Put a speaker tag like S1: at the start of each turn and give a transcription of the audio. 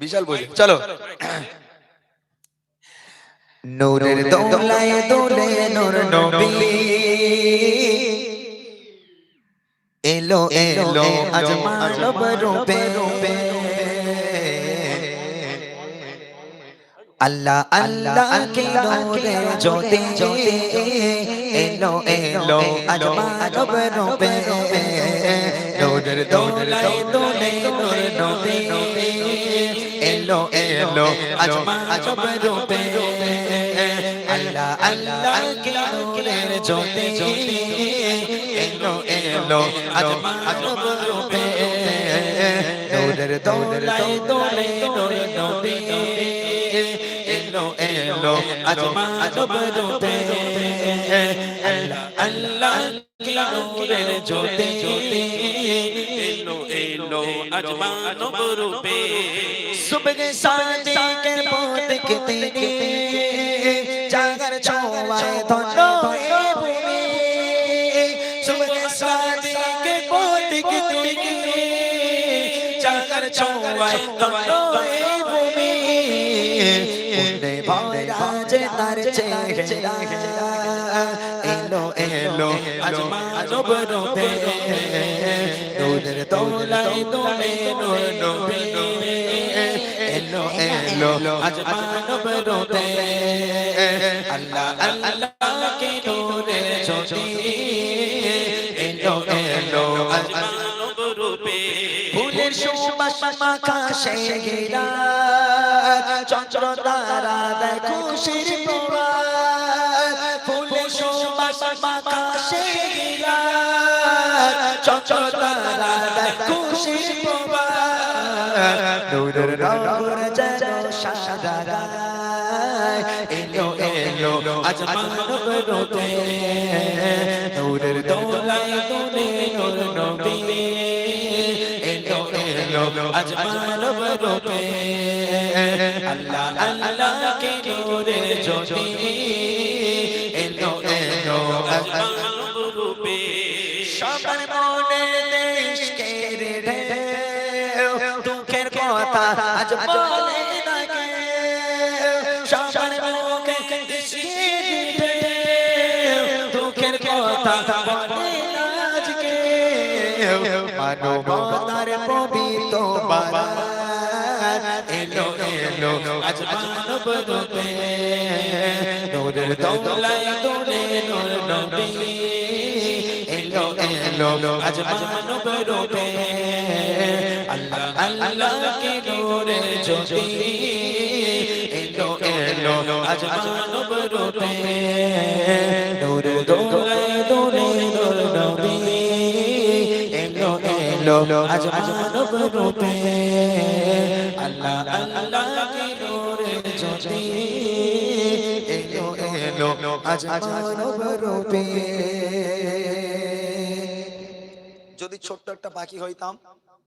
S1: বিশাল বোঝে চলো। নূরের দোলায় দোলে নূর নবী। এলো এলো আজ মানব রূপে। রূপে। আল্লাহ আল্লাহ কে নূরে জ্যোতি। জ্যোতি। এলো এলো আজ মানব রূপে। নূরের দোলায় দোলে নূর নবী। এলো আজ মানব রূপে আল্লাহ আল্লাহ কে নূরের জ্যোতি এলো এলো আজ মানব রূপে নূরের দোলায় দোলে নূর নবী এলো এলো আজ মানব রূপে আল্লাহ আল্লাহ কে নূরের জ্যোতি
S2: লো আজমান রূপে
S1: সুবহ সাদিকের পথ কেতে জাগার ছোঁয়ায় ধন্য এ ভূমি সুবহ সাদিকের পথ কেতে ভূমি উন্নে তার চেহারা এলো এলো আজ মানব রূপে নূরের দৌলাই দোলে নূর নূরে এলো এলো আজ মানব রূপে আল্লাহ আল্লাহ কে নূরে জ্যোতি ফুলের সুবাস সে ঘেরা চন্দ্র তারা দেয় খুশির প্রভাত ফুলের সুবাস মাখা ঘেরা চন্দ্র তারা দেয় খুশির প্রভাত নূরের নূর যেন সাদা এলো এলো, আজ মানব রূপে নূরের দোলায় এলো আজ মানব রূপে আল্লাহ আল্লাহ কে নূরের জ্যোতি এলো এলো আজ
S2: রূপে
S1: সবার মনে দেশকে রে দুঃখের কথা কেউ। মানবতার পবিত্র বারাত এলো এলো আজ আজ মানব রূপে আল্লাহ আল্লাহ কে নূরে জ্যোতি এলো আজ মানব রূপে নূর এলো আজ মানব রূপে আল্লাহ আল্লাহ কে নূরে জ্যোতি এলো এলো আজ মানব রূপে যদি ছোট্ট একটা পাখি হইতাম